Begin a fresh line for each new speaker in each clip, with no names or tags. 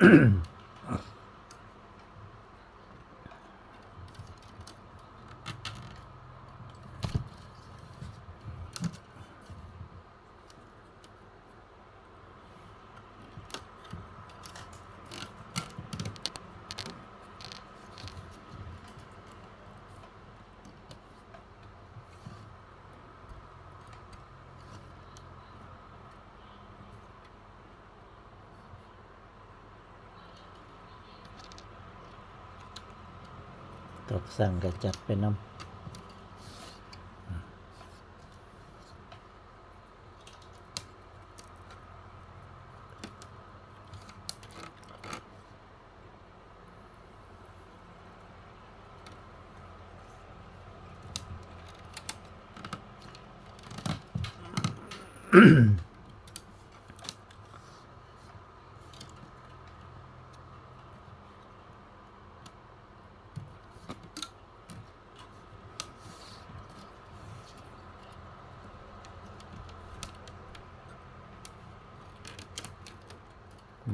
嗯 ตกสั่งก็จัดไปน้ำ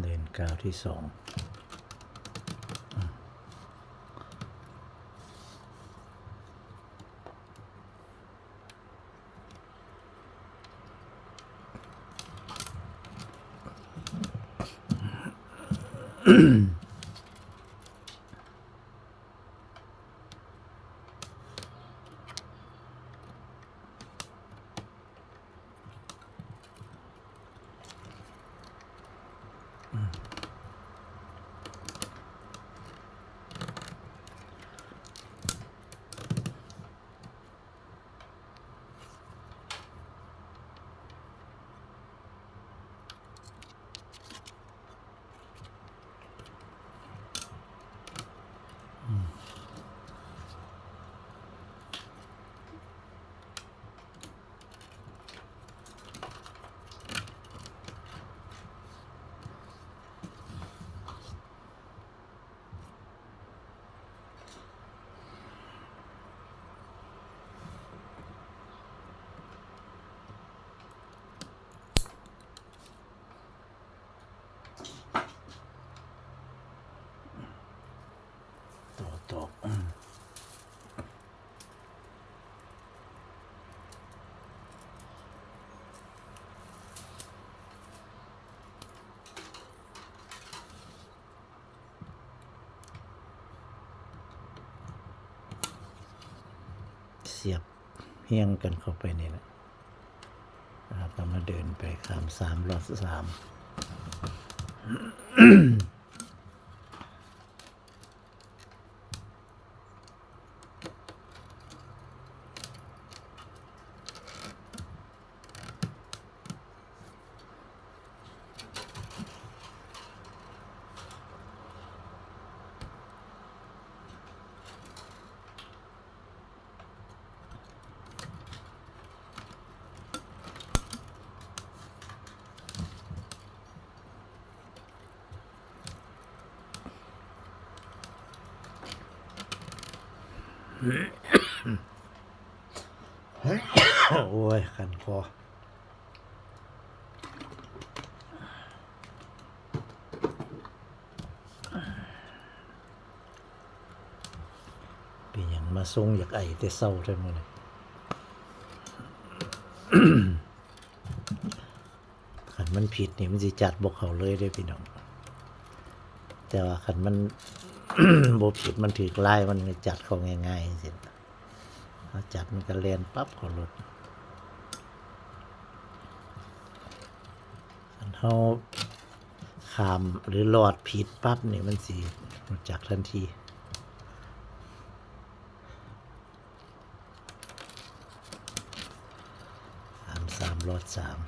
เดินกาว ที่สองต่อต่ออืมเสียบเฮี้ยงกันเข้าไปนี่แหละเรามาเดินไปขามสามรอดสาม โอ้ยขันคอเป็นอย่างมาทรงอยากไอแต่เศร้าเท่านั้นเลยขันมันผิดนี่มันสิจัดบกเขาเลยได้พี่น้อง แต่ว่าขันมัน บผิดมันถือไล่มันจัดเขาง่ายๆสิเขาจัดมันก็เรียนปั๊บเขาลดเขาขามหรือหลอดผิดปั๊บนี่มันสีรู้จักทันทีสามสามรอดสาม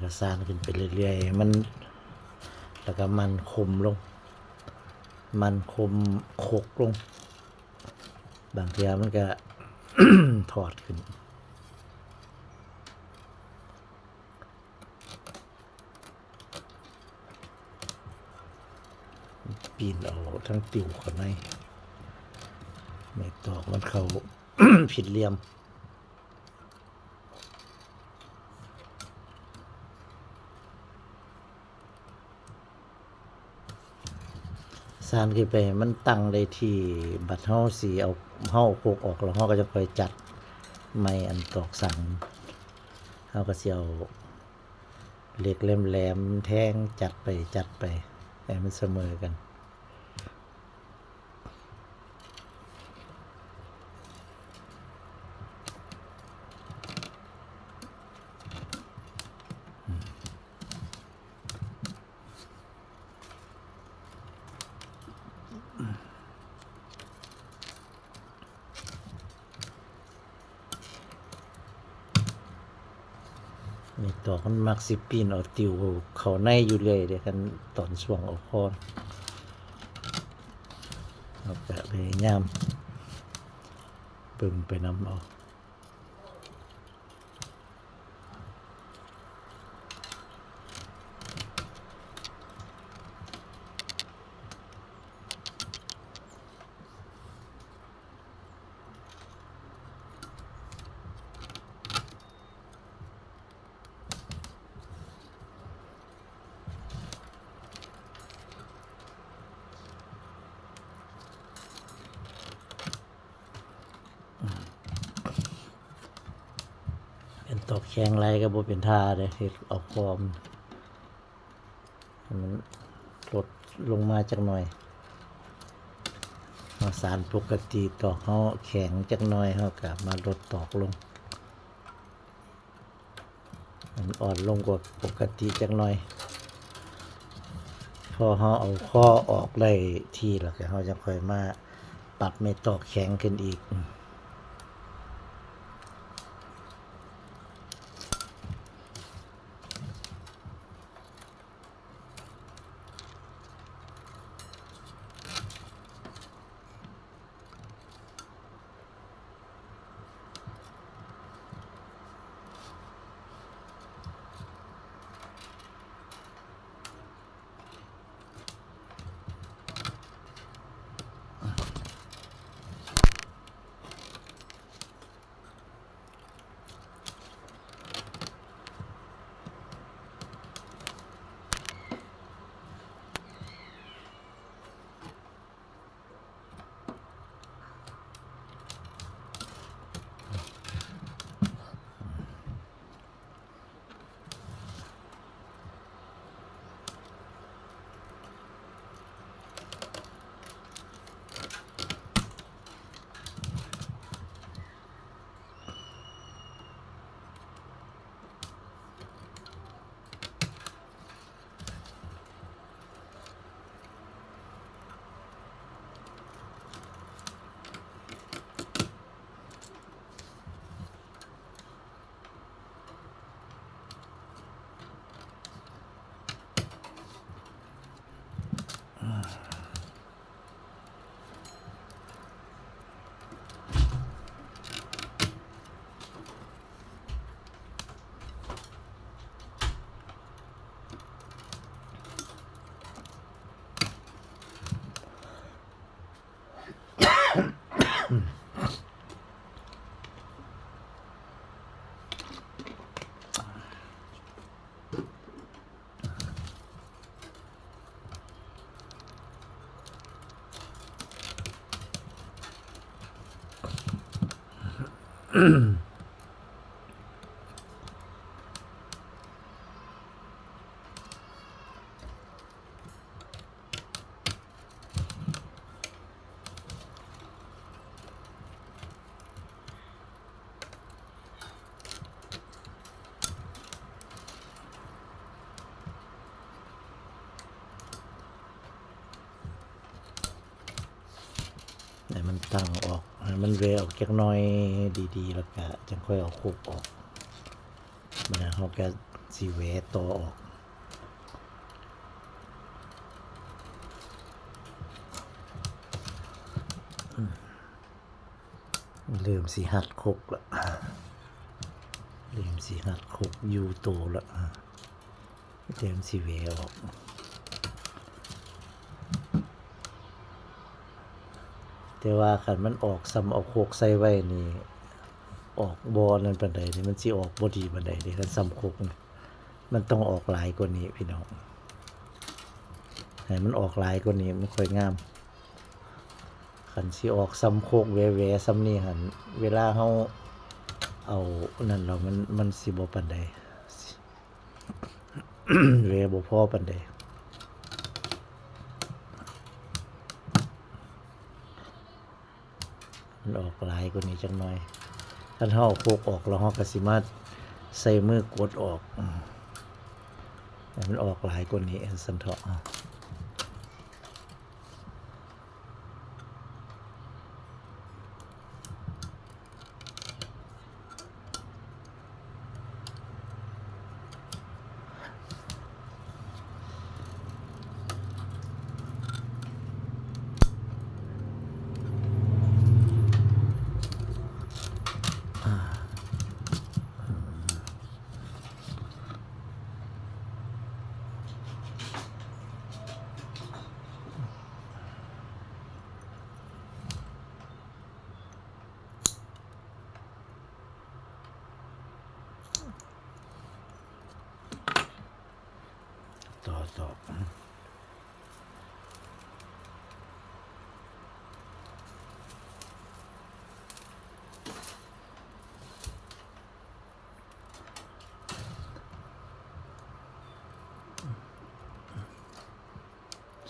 แล้ว ก็สร้างขึ้นไปเรื่อยๆมัน แล้วก็มันคมลง มันคมโคกลง บางทีมันก็ถอดขึ้นปีนเอาทั้งติวเข้าในไม่ตอกมันเขาผิดเหลี่ยมารขึ้นไปมันตั้งได้ที่บัตรเฮาสีเอาเฮาโคกออกแล้วเฮาก็จะค่อยจัดไม้อันตอกสังเฮาก็สิเอาเหล็กแหลมๆแทงจัดไปจัดไปให้มันเสมอกัน นี่ตอกมันมักสิปีนเอาติวเขาในอยู่เลยเดี๋ยวกันตอนช่วงออกพอนเอากะเลยย่ำปึงไปนำเอา แข็งไรก็บ่เป็นท่าเลยเฮ็ดเออกฟอร์มมันลดลงมาจักหน่อยเอาสารปกติตอกเฮาแข็งจักหน่อยเฮาก็มาลดตอกลง มันอ่อนลงกว่าปกติจักหน่อย พอเฮาเอาข้อออกได้ที่แล้วเฮาจะค่อยมาปรับไม่ตอกแข็งขึ้นอีก mm มันตั้งออกมันเวออกจักน้อยดีๆ แล้วก็จังค่อยเอาคุกออกมันะเขาก็สีเวต่อออกอืมเริ่มสีหัดคุกละเริ่มสีหัดคุกอยู่โตละเริ่มสีเวออก แต่ว่าคันมันออกซ้ำเอาโคกใส่ไว้นี่ออกบ่นั่นปานใดนี่มันสิออกบ่ดีปานใดเด้คันซ้ำโคกนี่มันต้องออกหลายกว่านี้พี่น้องให้มันออกหลายกว่านี้มันค่อยงามคันสิออกซ้ำโคกแหวๆซ้ำนี่หันเวลาเฮาเอานั่นแล้วมันมันสิบ่ปานใดแหวบ่พอปานใด มันออกหลายกว่านี้จังหน่อยท่านเฮาโคกออกแล้วเฮาก็สิมาใส่มือกดออก มันออกหลายกว่านี้สันเถาะ ต่อต่ออืม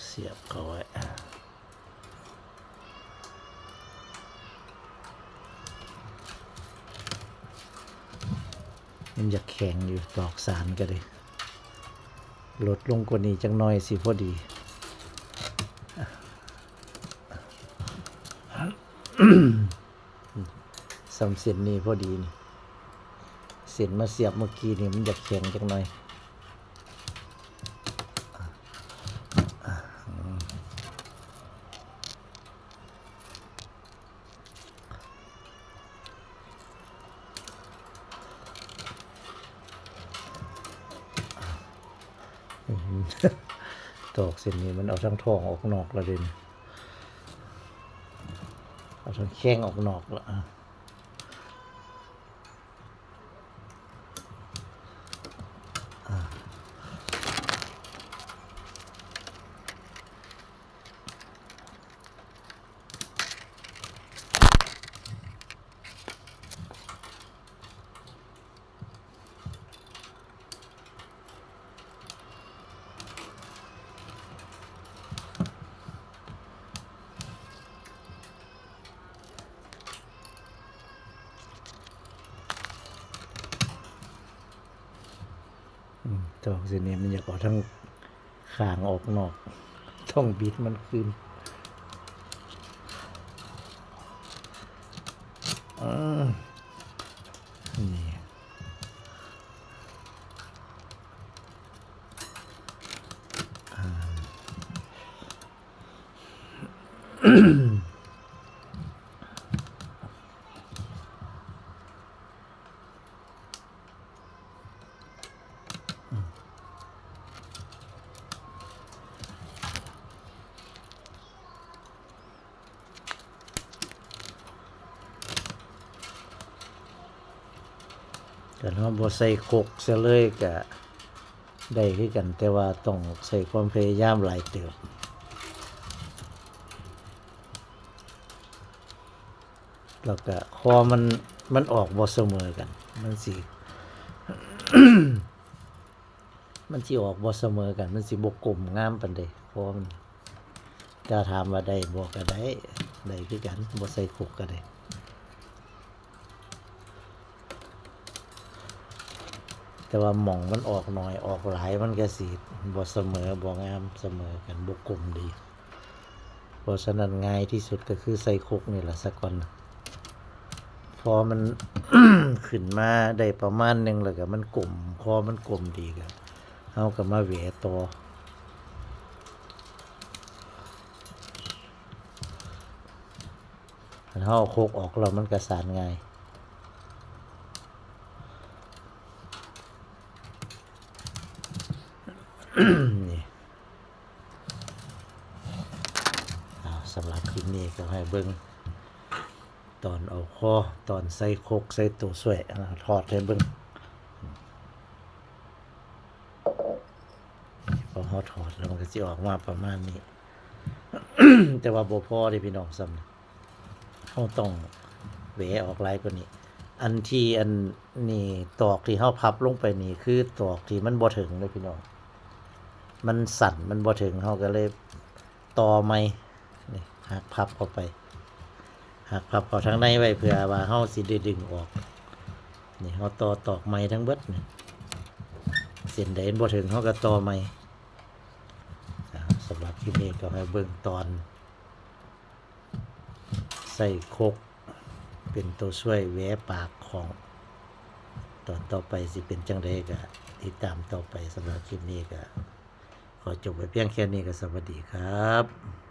เสียบเขาไว้มันจะแข็งอยู่ตอกสารก็เลย ลดลงกว่านี้จังน้อยสิพอดี สำเสียนนี่พอดีนี่เสียนมาเสียบเมื่อกี้นี่มันอยากแข็งจังหน่อย ตอกเส้นนี้มันเอาทั้งท้องออกนอกแล้วเด่นเอาทั้งแข้งออกนอกแล้วอะอะ ตอกเส้นนี้มันอยากเอทั้งขางออกนอก ต้องบิดมันขึ้นอ่านี่กันว่า บ่ใส่คกเสียเลยก็ได้คือกัน แต่ว่าต้องใส่ความพยายามหลายเติบแล้วก็คอมันมันออกบ่เสมอกัน มันสิมันสิออกบ่เสมอกัน มันสิบ่กลมงามปานใดคอมันจะถามว่าได้บ่ก็ได้ได้คือกันบ่ใส่คกก็ได้ แต่ว่าหม่องมันออกหน่อยออกหลายมันก็สีบ่เสมอบ่งามเสมอกันบ่กลมดี เพราะฉะนั้นง่ายที่สุดก็คือใส่ครกนี่แหละสักก่อนพอมันขึ้นมาได้ประมาณหนึงแล้วก็มันกลมพอมันกลมดีก็เฮาก็มาแหวะต่อคันเฮาเอาโคกออกแล้วมันก็สานง่าย นี่เอา สำหรับคลิปนี้ก็ให้เบิ่งตอนเอาคอตอนใส่โคกใส่ตัวสวยทอดให้เบิ่งพอเขาถอดแล้วมันก็จะออกมาประมาณนี้ แต่ว่าบพ่อเด้พี่น้องซ้ำเขาต้องแหวออกลายกว่านี้ อันที่อันนี่ตอกที่เฮาพับลงไปนี่คือตอกที่มันบ่ถึงเลยพี่น้อง มันสั่นมันบ่ถึงเฮาก็เลยต่อไม้นี่หักพับเข้าไปหักพับเข้าทางในไว้เพื่อว่าเฮาสิได้ดึงออกนี่เฮาต่อตอกไม้ทั้งเบิดนี่เส้นใดมันบ่ถึงเฮาก็ต่อไม้อ่สำหรับคลิปนี้ก็ให้เบิ่งตอน ใส่โคกเป็นตัวช่วยแหวะปากของตอนต่อไปสิเป็นจังไดก็ติดตามต่อไปสำหรับคลิปนี้ก็ ขอจบไปเพียงแค่นี้ก็สวัสดีครับ